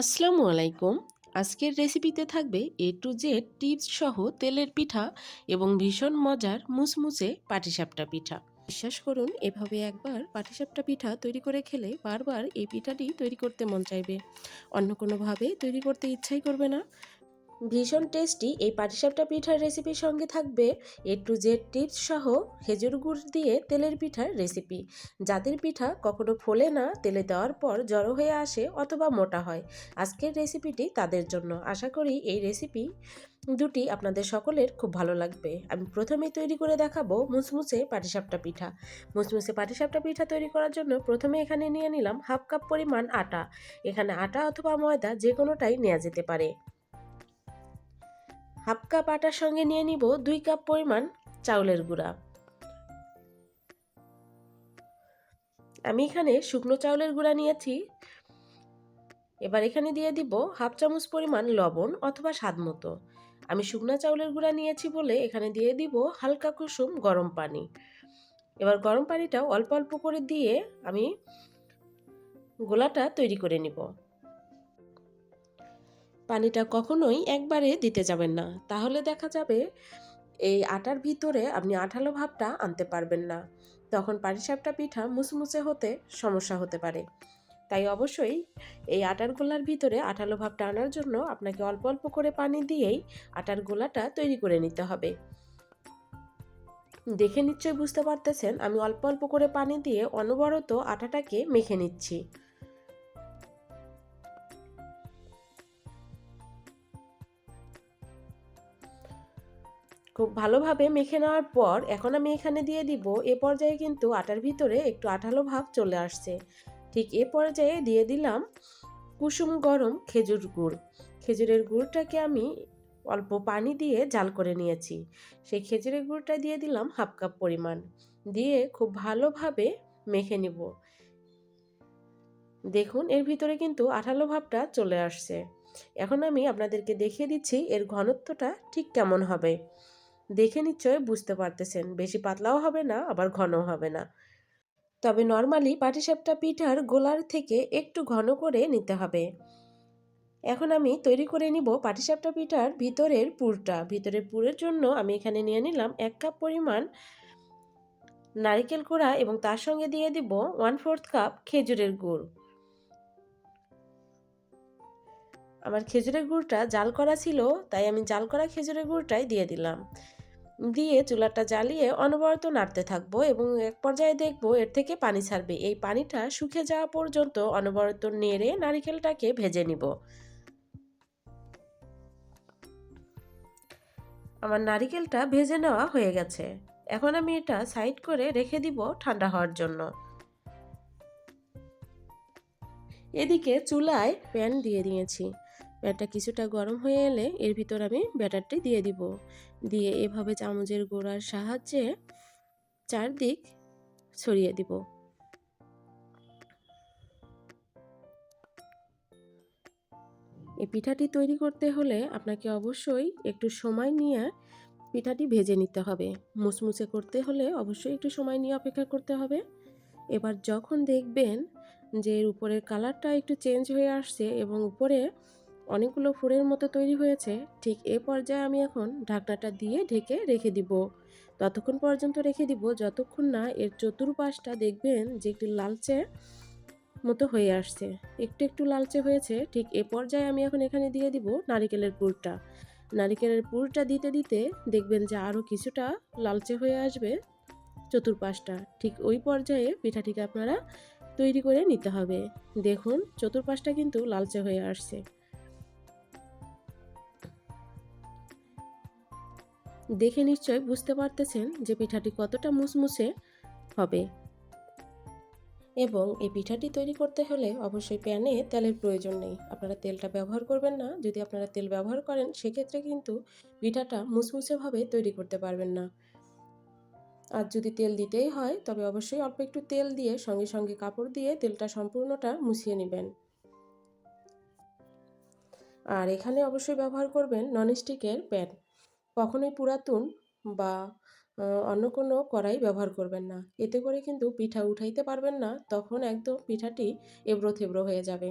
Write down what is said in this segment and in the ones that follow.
আসসালামু আলাইকুম। আজকের রেসিপিতে থাকবে এ টু জেড টিপস সহ তেলের পিঠা এবং ভীষণ মজার মুসমুসে পাটিসাপটা পিঠা। বিশ্বাস করুন, এভাবে একবার পাটিসাপটা পিঠা তৈরি করে খেলে বারবার এই পিঠাটি তৈরি করতে মন চাইবে। অন্য কোনোভাবে তৈরি করতে ইচ্ছাই করবে না। ভীষণ টেস্টি এই পাটিসাপটা পিঠার রেসিপির সঙ্গে থাকবে এ টু জেড টিপস সহ খেজুর গুড় দিয়ে তেলের পিঠার রেসিপি যাদের পিঠা কখনো ফোলে না, তেলে দেওয়ার পর জড়ো হয়ে আসে অথবা মোটা হয়, আজকের রেসিপিটি তাদের জন্য। আশা করি এই রেসিপি দুটি আপনাদের সকলের খুব ভালো লাগবে। আমি প্রথমেই তৈরি করে দেখাবো মুসমুসে পাটিসাপটা পিঠা। মুসমুসে পাটিসাপটা পিঠা তৈরি করার জন্য প্রথমে এখানে নিয়ে নিলাম হাফ কাপ পরিমাণ আটা। এখানে আটা অথবা ময়দা যে কোনোটাই নেওয়া যেতে পারে। হাফ কাপ আটার সঙ্গে নিয়ে নিব দুই কাপ পরিমাণ চাউলের গুঁড়া। আমি এখানে শুকনো চাউলের গুঁড়া নিয়েছি। এবার এখানে দিয়ে দিব হাফ চামচ পরিমাণ লবণ অথবা স্বাদ মতো। আমি শুকনো চাউলের গুঁড়া নিয়েছি বলে এখানে দিয়ে দিব হালকা কুসুম গরম পানি। এবার গরম পানিটা অল্প অল্প করে দিয়ে আমি গোলাটা তৈরি করে নিব। পানিটা কখনোই একবারে দিতে যাবেন না। তাহলে দেখা যাবে এই আটার ভিতরে আপনি আঠালো ভাবটা আনতে পারবেন না। তখন পাটিসাপটা পিঠা মুসমুসে হতে সমস্যা হতে পারে। তাই অবশ্যই এই আটার গোলার ভিতরে আঠালো ভাবটা আনার জন্য আপনাকে অল্প অল্প করে পানি দিয়েই আটার গোলাটা তৈরি করে নিতে হবে। দেখে নিশ্চয়ই বুঝতে পারতেছেন, আমি অল্প অল্প করে পানি দিয়ে অনবরত আটাটাকে মেখে নিচ্ছি। খুব ভালোভাবে মেখে নেওয়ার পর এখন আমি এখানে দিয়ে দিব, এ পর্যায়ে কিন্তু আটার ভিতরে একটু আঠালো ভাব চলে আসছে। ঠিক এ পর্যায়ে দিয়ে দিলাম কুসুম গরম খেজুর গুড়। খেজুরের গুড়টাকে আমি অল্প পানি দিয়ে জাল করে নিয়েছি। সেই খেজুরের গুড়টা দিয়ে দিলাম হাফ কাপ পরিমাণ। দিয়ে খুব ভালোভাবে মেখে নিব। দেখুন, এর ভিতরে কিন্তু আঠালো ভাবটা চলে আসছে। এখন আমি আপনাদেরকে দেখিয়ে দিচ্ছি এর ঘনত্বটা ঠিক কেমন হবে। দেখে নিশ্চয় বুঝতে পারতেছেন। বেশি পাতলাও হবে না, আবার ঘনও হবে না। তবে নর্মালি পাটিসাপটা পিঠার গোলার থেকে একটু ঘন করে নিতে হবে। এখন আমি তৈরি করে নিব পাটিসাপটা পিঠার ভিতরের পুরটা। ভিতরের পুরের জন্য আমি এখানে নিয়ে নিলাম এক কাপ পরিমাণ নারিকেল কোড়া এবং তার সঙ্গে দিয়ে দিব ওয়ান ফোর্থ কাপ খেজুরের গুড়। আমার খেজুরের গুড়টা জাল করা ছিল, তাই আমি জাল করা খেজুরের গুড়টাই দিয়ে দিলাম। দিয়ে চুলাটা জ্বালিয়ে অনবরত নাড়তে থাকব এবং এক পর্যায়ে দেখব এর থেকে পানি ছাড়বে। এই পানিটা শুকে যাওয়া পর্যন্ত অনবরত নেড়ে নারিকেলটাকে ভেজে নিব। আমার নারিকেলটা ভেজে নেওয়া হয়ে গেছে। এখন আমি এটা সাইড করে রেখে দিব ঠান্ডা হওয়ার জন্য। এদিকে চুলায় প্যান দিয়ে দিয়েছি। প্যানটা কিছুটা গরম হয়ে এলে এর ভিতর আমি ব্যাটারটি দিয়ে দিব। দিয়ে এভাবে চামচের গোড়ার সাহায্যে চারদিক ছড়িয়ে দিব। এই পিঠাটি তৈরি করতে হলে আপনাকে অবশ্যই একটু সময় নিয়ে পিঠাটি ভেজে নিতে হবে। মুচমুচে করতে হলে অবশ্যই একটু সময় নিয়ে অপেক্ষা করতে হবে। এবার যখন দেখবেন যে এর উপরের কালারটা একটু চেঞ্জ হয়ে আসছে এবং উপরে অনেকগুলো ফুলের মতো তৈরি হয়েছে। ঠিক এ পর্যায়ে আমি এখন ঢাকনাটা দিয়ে ঢেকে রেখে দিব। ততক্ষণ পর্যন্ত রেখে দিব যতক্ষণ না এর চতুর্পাশটা দেখবেন যে একটু লালচে মতো হয়ে আসছে। একটু একটু লালচে হয়েছে। ঠিক এ পর্যায়ে আমি এখন এখানে দিয়ে দিব নারিকেলের পুরটা। নারিকেলের পুরটা দিতে দিতে দেখবেন যে আরও কিছুটা লালচে হয়ে আসবে চতুর্পাশটা। ঠিক ওই পর্যায়ে পিঠাটিকে আপনারা তৈরি করে নিতে হবে। দেখুন, চতুর্পাশটা কিন্তু লালচে হয়ে আসছে। দেখে নিশ্চয় বুঝতে পারতেছেন যে পিঠাটি কতটা মুসমুসে হবে। এবং এই পিঠাটি তৈরি করতে হলে অবশ্যই প্যানে তেলের প্রয়োজন নেই। আপনারা তেলটা ব্যবহার করবেন না। যদি আপনারা তেল ব্যবহার করেন, সেক্ষেত্রে কিন্তু পিঠাটা মুসমুসেভাবে তৈরি করতে পারবেন না। আর যদি তেল দিতেই হয়, তবে অবশ্যই অল্প একটু তেল দিয়ে সঙ্গে সঙ্গে কাপড় দিয়ে তেলটা সম্পূর্ণটা মুছিয়ে নেবেন। আর এখানে অবশ্যই ব্যবহার করবেন ননস্টিকের প্যান। কখনোই পুরাতন বা অন্য কোনো কড়াই ব্যবহার করবেন না। এতে করে কিন্তু পিঠা উঠাইতে পারবেন না, তখন একদম পিঠাটি এবড়ো থেবড়ো হয়ে যাবে।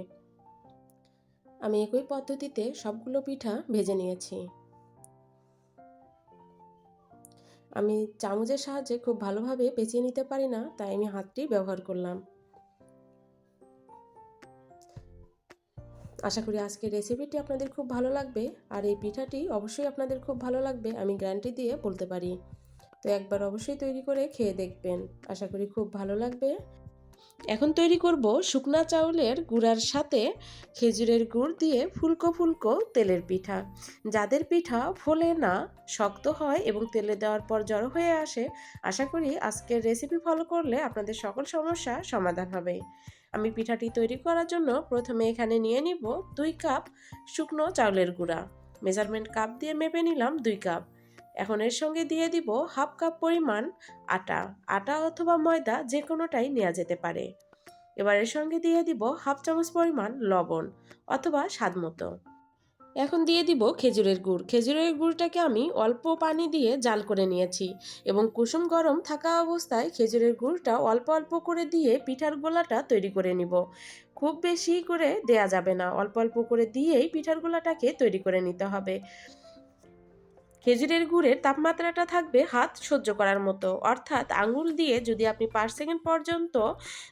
আমি একই পদ্ধতিতে সবগুলো পিঠা ভেজে নিয়েছি। আমি চামচের সাহায্যে খুব ভালোভাবে পেঁচিয়ে নিতে পারি না, তাই আমি হাতটি ব্যবহার করলাম। আশা করি আজকের রেসিপিটি আপনাদের খুব ভালো লাগবে। আর এই পিঠাটি অবশ্যই আপনাদের খুব ভালো লাগবে, আমি গ্যারান্টি দিয়ে বলতে পারি। তো একবার অবশ্যই তৈরি করে খেয়ে দেখবেন, আশা করি খুব ভালো লাগবে। এখন তৈরি করব শুকনা চাউলের গুঁড়ার সাথে খেজুরের গুড় দিয়ে ফুলকো ফুলকো তেলের পিঠা। যাদের পিঠা ফোলে না, শক্ত হয় এবং তেলে দেওয়ার পর জড়ো হয়ে আসে, আশা করি আজকের রেসিপি ফলো করলে আপনাদের সকল সমস্যা সমাধান হবে। আমি পিঠাটি তৈরি করার জন্য প্রথমে এখানে নিয়ে নিব দুই কাপ শুকনো চাউলের গুঁড়া। মেজারমেন্ট কাপ দিয়ে মেপে নিলাম দুই কাপ। এখন এর সঙ্গে দিয়ে দিব হাফ কাপ পরিমাণ আটা আটা অথবা ময়দা যে কোনোটাই নেওয়া যেতে পারে। এবার এর সঙ্গে দিয়ে দিব হাফ চামচ পরিমাণ লবণ অথবা স্বাদ মতো। এখন দিয়ে দিব খেজুরের গুড়। খেজুরের গুড়টাকে আমি অল্প পানি দিয়ে জাল করে নিয়েছি এবং কুসুম গরম থাকা অবস্থায় খেজুরের গুড়টা অল্প অল্প করে দিয়ে পিঠার গোলাটা তৈরি করে নিব। খুব বেশি করে দেয়া যাবে না। অল্প অল্প করে দিয়েই পিঠার গোলাটাকে তৈরি করে নিতে হবে। খেজুরের গুড়ের তাপমাত্রাটা থাকবে হাত সহ্য করার মতো। অর্থাৎ আঙুল দিয়ে যদি আপনি পাঁচ সেকেন্ড পর্যন্ত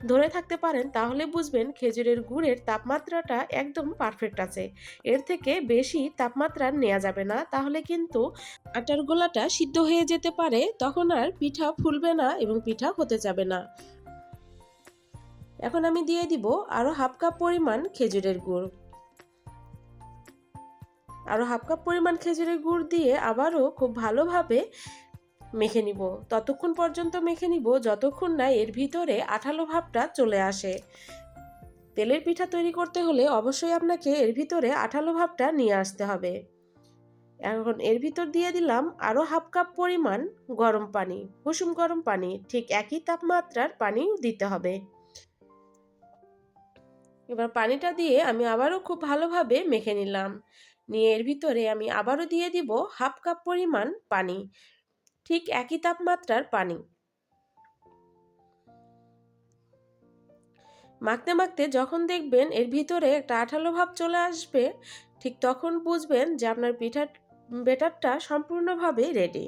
ধরে থাকতে পারেন, তাহলে বুঝবেন খেজুরের গুড়ের তাপমাত্রাটা একদম পারফেক্ট আছে। এর থেকে বেশি তাপমাত্রা নেওয়া যাবে না। তাহলে কিন্তু আটার গোলাটা সিদ্ধ হয়ে যেতে পারে, তখন আর পিঠা ফুলবে না এবং পিঠা হতে যাবে না। এখন আমি দিয়ে দিব আরও হাফ কাপ পরিমাণ খেজুরের গুড়। আরও হাফ কাপ পরিমাণ খেজুরের গুড় দিয়ে আবারও খুব ভালোভাবে মেখে নিব। ততক্ষণ পর্যন্ত মেখে নিব, যতক্ষণ না এর ভিতরে আঠালো ভাবটা চলে আসে। তেলের পিঠা তৈরি করতে হলে অবশ্যই আপনাকে এর ভিতরে আঠালো ভাবটা নিয়ে আসতে হবে। এখন এর ভিতর দিয়ে দিলাম আরও হাফ কাপ পরিমাণ গরম পানি কুসুম গরম পানি, ঠিক একই তাপমাত্রার পানি দিতে হবে। এবার পানিটা দিয়ে আমি আবারও খুব ভালোভাবে মেখে নিলাম। নিয়ে এর ভিতরে আমি আবারও দিয়ে দিব হাফ কাপ পরিমাণ পানি, ঠিক একই তাপমাত্রার পানি। মাখতে মাখতে যখন দেখবেন এর ভিতরে একটা আঠালো ভাব চলে আসবে, ঠিক তখন বুঝবেন যে আপনার পিঠার, বেটারটা সম্পূর্ণভাবে রেডি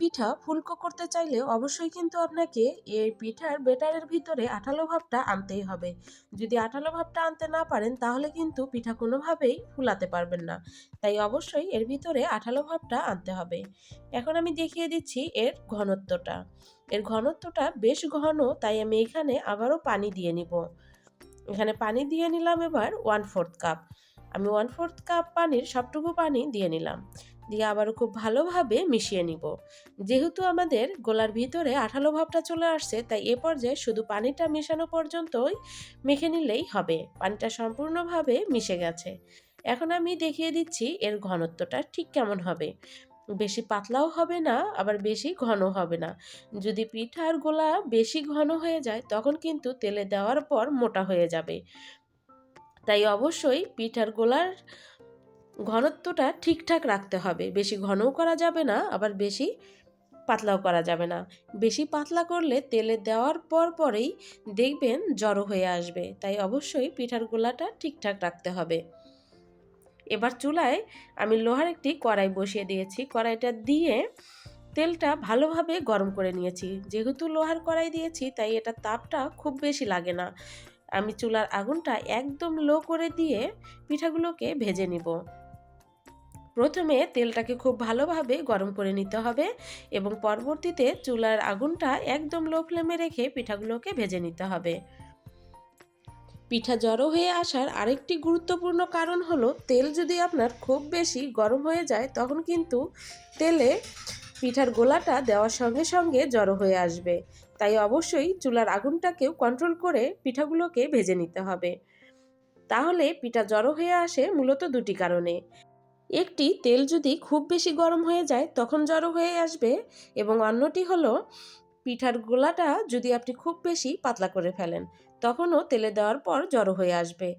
পিঠা ফুলকো করতে চাইলে অবশ্যই কিন্তু আপনাকে এই পিঠার বেটারের ভিতরে আঠালো ভাবটা আনতেই হবে। যদি আঠালো ভাবটা আনতে না পারেন, তাহলে কিন্তু পিঠা কোনোভাবেই ফুলাতে পারবেন না। তাই অবশ্যই এর ভিতরে আঠালো ভাবটা আনতে হবে। এখন আমি দেখিয়ে দিচ্ছি এর ঘনত্বটা। এর ঘনত্বটা বেশ ঘন, তাই আমি এখানে আবারও পানি দিয়ে নিব। এখানে পানি দিয়ে নিলাম এবার ওয়ান ফোর্থ কাপ। আমি ওয়ান ফোর্থ কাপ পানির সবটুকু পানি দিয়ে নিলাম। দিয়ে আবারও খুব ভালোভাবে মিশিয়ে নিব। যেহেতু আমাদের গোলার ভিতরে আঠালো ভাবটা চলে আসছে, তাই এ পর্যায়ে শুধু পানিটা মেশানো পর্যন্তই মেখে নিলেই হবে। পানিটা সম্পূর্ণভাবে মিশে গেছে। এখন আমি দেখিয়ে দিচ্ছি এর ঘনত্বটা ঠিক কেমন হবে। বেশি পাতলাও হবে না, আবার বেশি ঘন হবে না। যদি পিঠার গোলা বেশি ঘন হয়ে যায়, তখন কিন্তু তেলে দেওয়ার পর মোটা হয়ে যাবে। তাই অবশ্যই পিঠার গোলার ঘনত্বটা ঠিকঠাক রাখতে হবে। বেশি ঘনও করা যাবে না, আবার বেশি পাতলাও করা যাবে না। বেশি পাতলা করলে তেলে দেওয়ার পর পরেই দেখবেন জড়ো হয়ে আসবে। তাই অবশ্যই পিঠার গোলাটা ঠিকঠাক রাখতে হবে। এবার চুলায় আমি লোহার একটি কড়াই বসিয়ে দিয়েছি। কড়াইটা দিয়ে তেলটা ভালোভাবে গরম করে নিয়েছি। যেহেতু লোহার কড়াই দিয়েছি, তাই এটা তাপটা খুব বেশি লাগে না। আমি চুলার আগুনটা একদম লো করে দিয়ে পিঠাগুলোকে ভেজে নিব। প্রথমে তেলটাকে খুব ভালোভাবে গরম করে নিতে হবে এবং পরবর্তীতে চুলার আগুনটা একদম লো ফ্লেমে রেখে পিঠাগুলোকে ভেজে নিতে হবে। পিঠা জড়ো হয়ে আসার আরেকটি গুরুত্বপূর্ণ কারণ হলো, তেল যদি আপনার খুব বেশি গরম হয়ে যায়, তখন কিন্তু তেলে পিঠার গোলাটা দেওয়ার সঙ্গে সঙ্গে জড়ো হয়ে আসবে। তাই অবশ্যই চুলার আগুনটাকেও কন্ট্রোল করে পিঠাগুলোকে ভেজে নিতে হবে। তাহলে পিঠা জড়ো হয়ে আসে মূলত দুটি কারণে। একটি তেল যদি খুব বেশি গরম হয়ে যায়, তখন জড়ো হয়ে আসবে এবং অন্যটি হলো পিঠার গোলাটা যদি আপনি খুব বেশি পাতলা করে ফেলেন, তখনও তেলে দেওয়ার পর জড়ো হয়ে আসবে।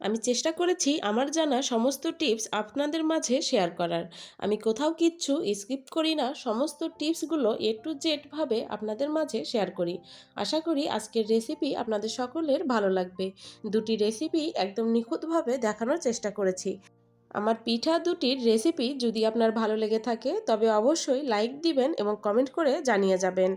আমি চেষ্টা করেছি আমার জানা সমস্ত টিপস আপনাদের মাঝে শেয়ার করার। আমি কোথাও কিচ্ছু স্কিপ করি না, সমস্ত টিপসগুলো এ টু জেডভাবে আপনাদের মাঝে শেয়ার করি। আশা করি আজকের রেসিপি আপনাদের সকলের ভালো লাগবে। দুটি রেসিপি একদম নিখুঁতভাবে দেখানোর চেষ্টা করেছি। আমার পিঠা দুটির রেসিপি যদি আপনার ভালো লেগে থাকে, তবে অবশ্যই লাইক দিবেন এবং কমেন্ট করে জানিয়ে যাবেন।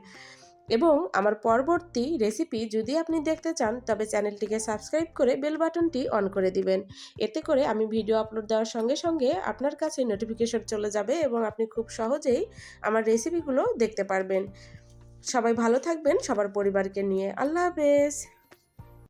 এবং আমার পরবর্তী রেসিপি যদি আপনি দেখতে চান, তবে চ্যানেলটিকে সাবস্ক্রাইব করে বেল বাটনটি অন করে দিবেন। এতে করে আমি ভিডিও আপলোড দেওয়ার সঙ্গে সঙ্গে আপনার কাছে নোটিফিকেশন চলে যাবে এবং আপনি খুব সহজেই আমার রেসিপিগুলো দেখতে পারবেন। সবাই ভালো থাকবেন, সবার পরিবারকে নিয়ে। আল্লাহ হাফেজ।